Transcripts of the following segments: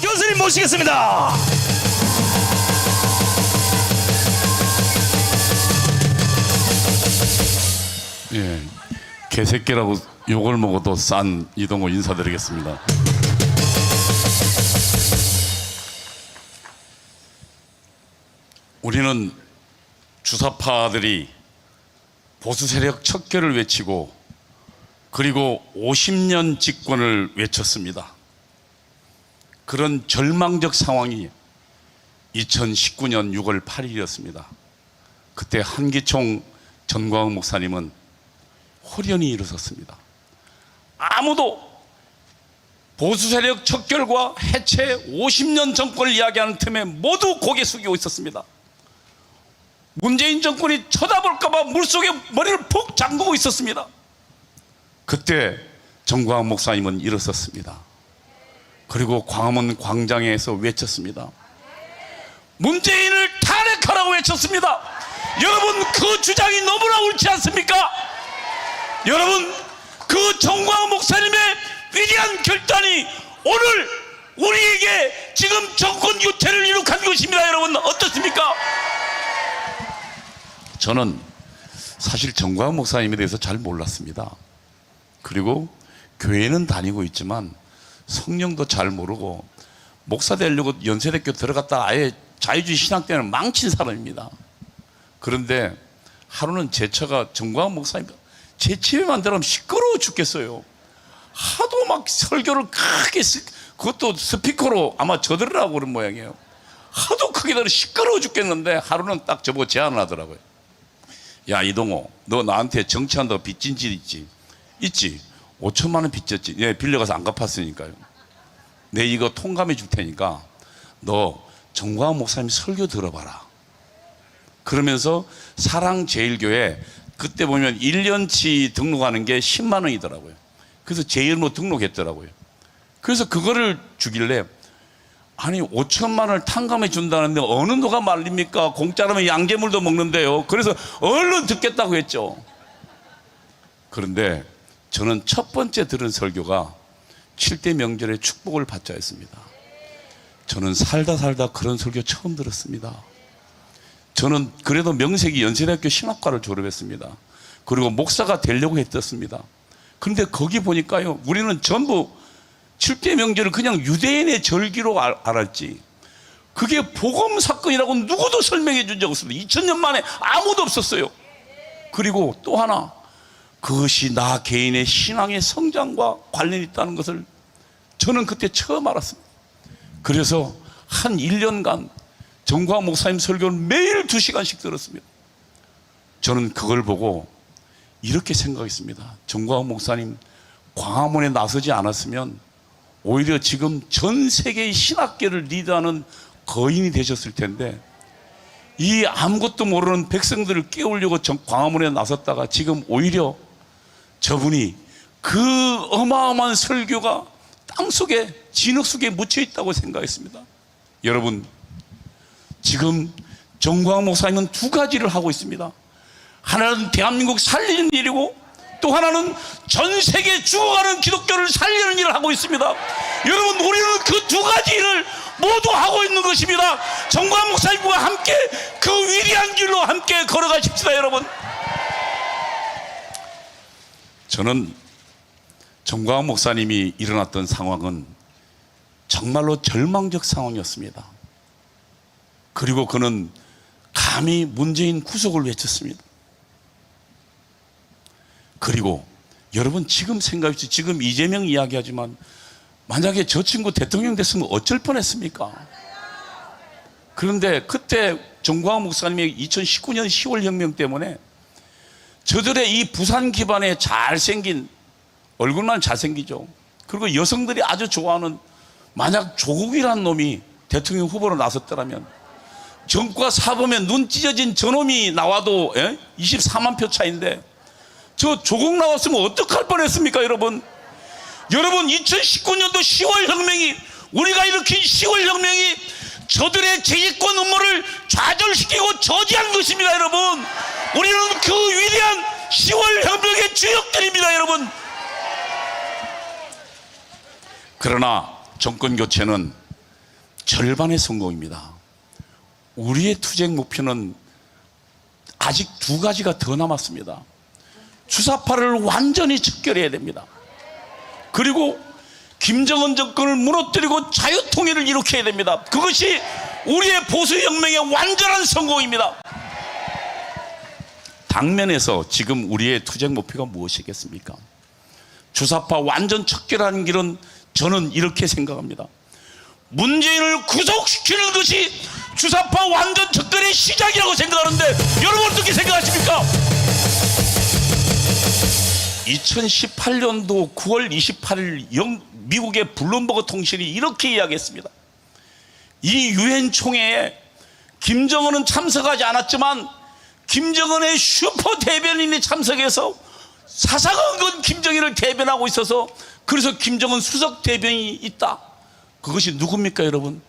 교수님 모시겠습니다. 예, 개새끼라고 욕을 먹어도 싼 이동호 인사드리겠습니다. 우리는 주사파들이 보수 세력 척결을 외치고 그리고 50년 집권을 외쳤습니다. 그런 절망적 상황이 2019년 6월 8일이었습니다. 그때 한기총 전광훈 목사님은 홀연히 일어섰습니다. 아무도 보수 세력 척결과 해체 50년 정권을 이야기하는 틈에 모두 고개 숙이고 있었습니다. 문재인 정권이 쳐다볼까봐 물속에 머리를 푹 잠그고 있었습니다. 그때 정광훈 목사님은 일어섰습니다. 그리고 광화문 광장에서 외쳤습니다. 문재인을 탄핵하라고 외쳤습니다. 여러분 그 주장이 너무나 옳지 않습니까? 여러분 그 정광훈 목사님의 위대한 결단이 오늘 우리에게 지금 정권 교체를 이룩한 것입니다. 여러분 어떻습니까? 저는 사실 정광훈 목사님에 대해서 잘 몰랐습니다. 그리고 교회는 다니고 있지만 성령도 잘 모르고 목사 되려고 연세대교 들어갔다 아예 자유주의 신학 때는 망친 사람입니다. 그런데 하루는 제 차가 정광훈 목사님 제 집에만 들어가면 시끄러워 죽겠어요. 하도 막 설교를 크게 스- 그것도 스피커로 아마 저들으라고 그런 모양이에요. 하도 크게 들어 시끄러워 죽겠는데 하루는 딱 저보고 제안을 하더라고요. 야 이동호 너 나한테 정치한다고 빚진 집 있지? 있지. 5천만 원 빚졌지. 예, 빌려가서 안 갚았으니까요. 내 이거 통감해 줄 테니까 너 정광훈 목사님 설교 들어봐라. 그러면서 사랑제일교회 그때 보면 1년치 등록하는 게 10만 원이더라고요. 그래서 제 이름으로 등록했더라고요. 그래서 그거를 주길래 아니 5천만 원을 탕감해 준다는데 어느 누가 말립니까? 공짜라면 양재물도 먹는데요. 그래서 얼른 듣겠다고 했죠. 그런데 저는 첫 번째 들은 설교가 7대 명절에 축복을 받자 했습니다. 저는 살다 살다 그런 설교 처음 들었습니다. 저는 그래도 명색이 연세대학교 신학과를 졸업했습니다. 그리고 목사가 되려고 했었습니다. 그런데 거기 보니까요, 우리는 전부 7대 명절을 그냥 유대인의 절기로 알, 알았지. 그게 복음 사건이라고 누구도 설명해 준 적 없습니다. 2000년 만에 아무도 없었어요. 그리고 또 하나, 그것이 나 개인의 신앙의 성장과 관련이 있다는 것을 저는 그때 처음 알았습니다. 그래서 한 1년간 정광 목사님 설교를 매일 2시간씩 들었습니다. 저는 그걸 보고 이렇게 생각했습니다. 정광 목사님 광화문에 나서지 않았으면 오히려 지금 전 세계의 신학계를 리드하는 거인이 되셨을 텐데 이 아무것도 모르는 백성들을 깨우려고 정- 광화문에 나섰다가 지금 오히려 저분이 그 어마어마한 설교가 땅 속에 진흙 속에 묻혀 있다고 생각했습니다. 여러분 지금 정광 목사님은 두 가지를 하고 있습니다. 하나는 대한민국 살리는 일이고 또 하나는 전 세계 죽어가는 기독교를 살리는 일을 하고 있습니다. 여러분 우리는 그 두 가지 일을 모두 하고 있는 것입니다. 정광 목사님과 함께 그 위대한 길로 함께 걸어가십시다, 여러분. 저는 정광 목사님이 일어났던 상황은 정말로 절망적 상황이었습니다. 그리고 그는 감히 문재인 구속을 외쳤습니다. 그리고 여러분 지금 생각해 주세요. 지금 이재명 이야기하지만 만약에 저 친구 대통령 됐으면 어쩔 뻔했습니까? 그런데 그때 정광훈 목사님의 2019년 10월 혁명 때문에 저들의 이 부산 기반의 잘생긴 얼굴만 잘생기죠. 그리고 여성들이 아주 좋아하는 만약 조국이라는 놈이 대통령 후보로 나섰더라면 정과 사범에 눈 찢어진 저놈이 나와도 예? 24만 표 차인데 저 조국 나왔으면 어떡할 뻔했습니까 여러분 여러분 2019년도 10월 혁명이 우리가 일으킨 10월 혁명이 저들의 재기권 음모를 좌절시키고 저지한 것입니다 여러분 우리는 그 위대한 10월 혁명의 주역들입니다 여러분 그러나 정권 교체는 절반의 성공입니다. 우리의 투쟁 목표는 아직 두 가지가 더 남았습니다. 주사파를 완전히 척결해야 됩니다. 그리고 김정은 정권을 무너뜨리고 자유통일을 일으켜야 됩니다. 그것이 우리의 보수혁명의 완전한 성공입니다. 당면에서 지금 우리의 투쟁 목표가 무엇이겠습니까? 주사파 완전 척결하는 길은 저는 이렇게 생각합니다. 문재인을 구속시키는 것이 주사파 완전 척결의 시작이라고 생각하는데 여러분 어떻게 생각하십니까? 2018년도 9월 28일 영, 미국의 블룸버그 통신이 이렇게 이야기했습니다. 이 유엔 총회에 김정은은 참석하지 않았지만 김정은의 슈퍼 대변인이 참석해서 사상한 건 김정일을 대변하고 있어서 그래서 김정은 수석 대변인이 있다. 그것이 누굽니까 여러분?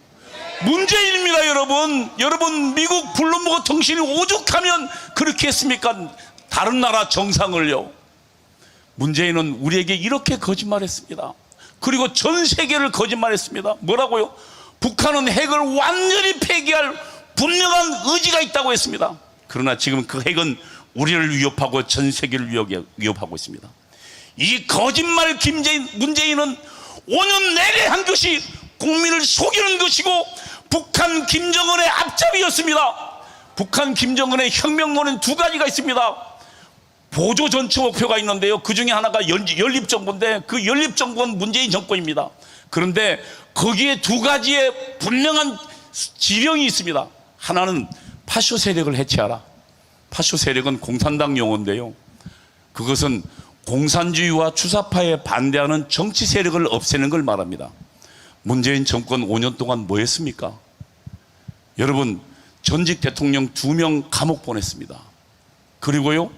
문재인입니다 여러분. 여러분 미국 블룸버그 통신이 오죽하면 그렇게 했습니까? 다른 나라 정상을요. 문재인은 우리에게 이렇게 거짓말했습니다. 그리고 전 세계를 거짓말했습니다. 뭐라고요? 북한은 핵을 완전히 폐기할 분명한 의지가 있다고 했습니다. 그러나 지금 그 핵은 우리를 위협하고 전 세계를 위협- 위협하고 있습니다. 이 거짓말 김재인, 문재인은 5년 내내 한 것이 국민을 속이는 것이고 북한 김정은의 앞잡이였습니다. 북한 김정은의 혁명론은 두 가지가 있습니다. 보조 전체 목표가 있는데요. 그 중에 하나가 연- 연립정부인데 그 연립정부는 문재인 정권입니다. 그런데 거기에 두 가지의 분명한 지령이 있습니다. 하나는 파쇼 세력을 해체하라. 파쇼 세력은 공산당 용어인데요. 그것은 공산주의와 주사파에 반대하는 정치 세력을 없애는 걸 말합니다. 문재인 정권 5년 동안 뭐 했습니까? 여러분, 전직 대통령 두명 감옥 보냈습니다. 그리고요,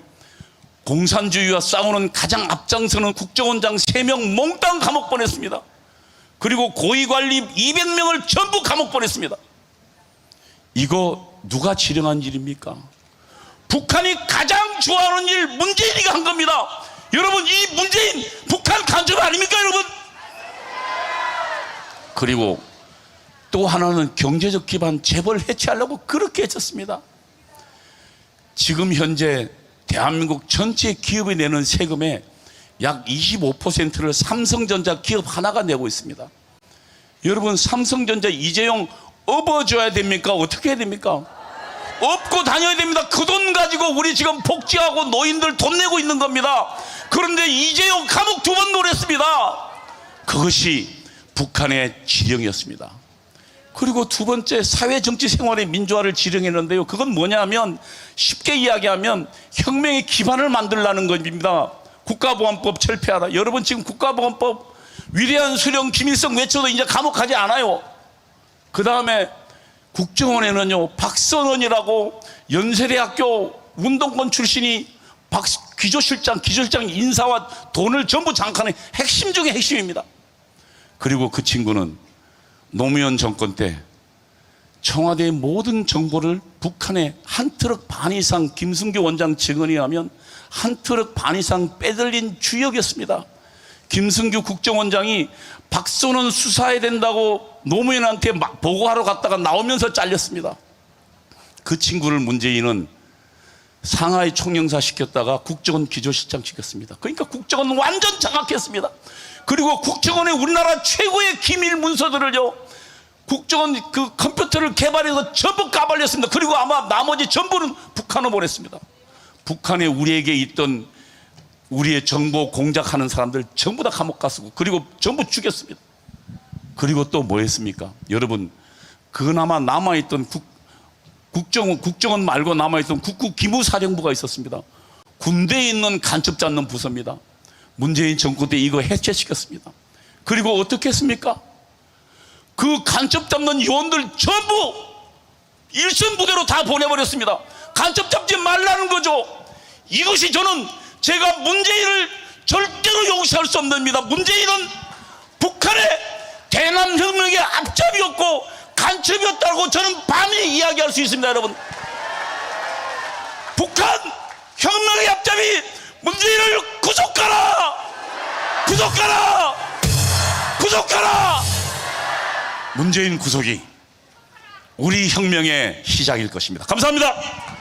공산주의와 싸우는 가장 앞장서는 국정원장 3명 몽땅 감옥 보냈습니다. 그리고 고위관리 200명을 전부 감옥 보냈습니다. 이거 누가 지령한 일입니까? 북한이 가장 좋아하는 일 문재인이가 한 겁니다. 여러분 이 문재인 북한 간첩 아닙니까 여러분? 그리고 또 하나는 경제적 기반 재벌 해체하려고 그렇게 했었습니다. 지금 현재 대한민국 전체 기업이 내는 세금의 약 25%를 삼성전자 기업 하나가 내고 있습니다. 여러분 삼성전자 이재용 업어줘야 됩니까? 어떻게 해야 됩니까? 업고 다녀야 됩니다. 그 돈 가지고 우리 지금 복지하고 노인들 돈 내고 있는 겁니다. 그런데 이재용 감옥 두 번 노렸습니다. 그것이 북한의 지령이었습니다. 그리고 두 번째 사회 정치 생활의 민주화를 지령했는데요. 그건 뭐냐면 쉽게 이야기하면 혁명의 기반을 만들라는 겁니다. 국가보안법 철폐하라. 여러분 지금 국가보안법 위대한 수령 김일성 외쳐도 이제 감옥 가지 않아요. 그 다음에 국정원에는요 박선원이라고 연세대학교 운동권 출신이 박 기조실장 기조실장 인사와 돈을 전부 장악하는 핵심 중의 핵심입니다. 그리고 그 친구는 노무현 정권 때 청와대의 모든 정보를 북한에 한 트럭 반 이상 김승규 원장 증언에 하면 한 트럭 반 이상 빼들린 주역이었습니다. 김승규 국정원장이 박선원 수사해야 된다고 노무현한테 막 보고하러 갔다가 나오면서 잘렸습니다. 그 친구를 문재인은 상하이 총영사 시켰다가 국정원 기조실장 시켰습니다. 그러니까 국정원 완전 장악했습니다. 그리고 국정원에 우리나라 최고의 기밀 문서들을요, 국정원 그 컴퓨터를 개발해서 전부 까발렸습니다. 그리고 아마 나머지 전부는 북한으로 보냈습니다. 북한에 우리에게 있던 우리의 정보 공작하는 사람들 전부 다 감옥 갔고 그리고 전부 죽였습니다. 그리고 또 뭐 했습니까? 여러분, 그나마 남아있던 국, 국정원, 국정원 말고 남아있던 국국기무사령부가 있었습니다. 군대에 있는 간첩 잡는 부서입니다. 문재인 정권 때 이거 해체시켰습니다. 그리고 어떻게 했습니까? 그 간첩 잡는 요원들 전부 일선 부대로 다 보내버렸습니다. 간첩 잡지 말라는 거죠. 이것이 저는 제가 문재인을 절대로 용서할 수 없는 겁니다. 문재인은 북한의 대남 혁명의 앞잡이였고 간첩이었다고 저는 밤에 이야기할 수 있습니다, 여러분. 북한 혁명의 앞잡이 문재인을 구속하라! 구속하라! 구속하라! 문재인 구속이 우리 혁명의 시작일 것입니다. 감사합니다.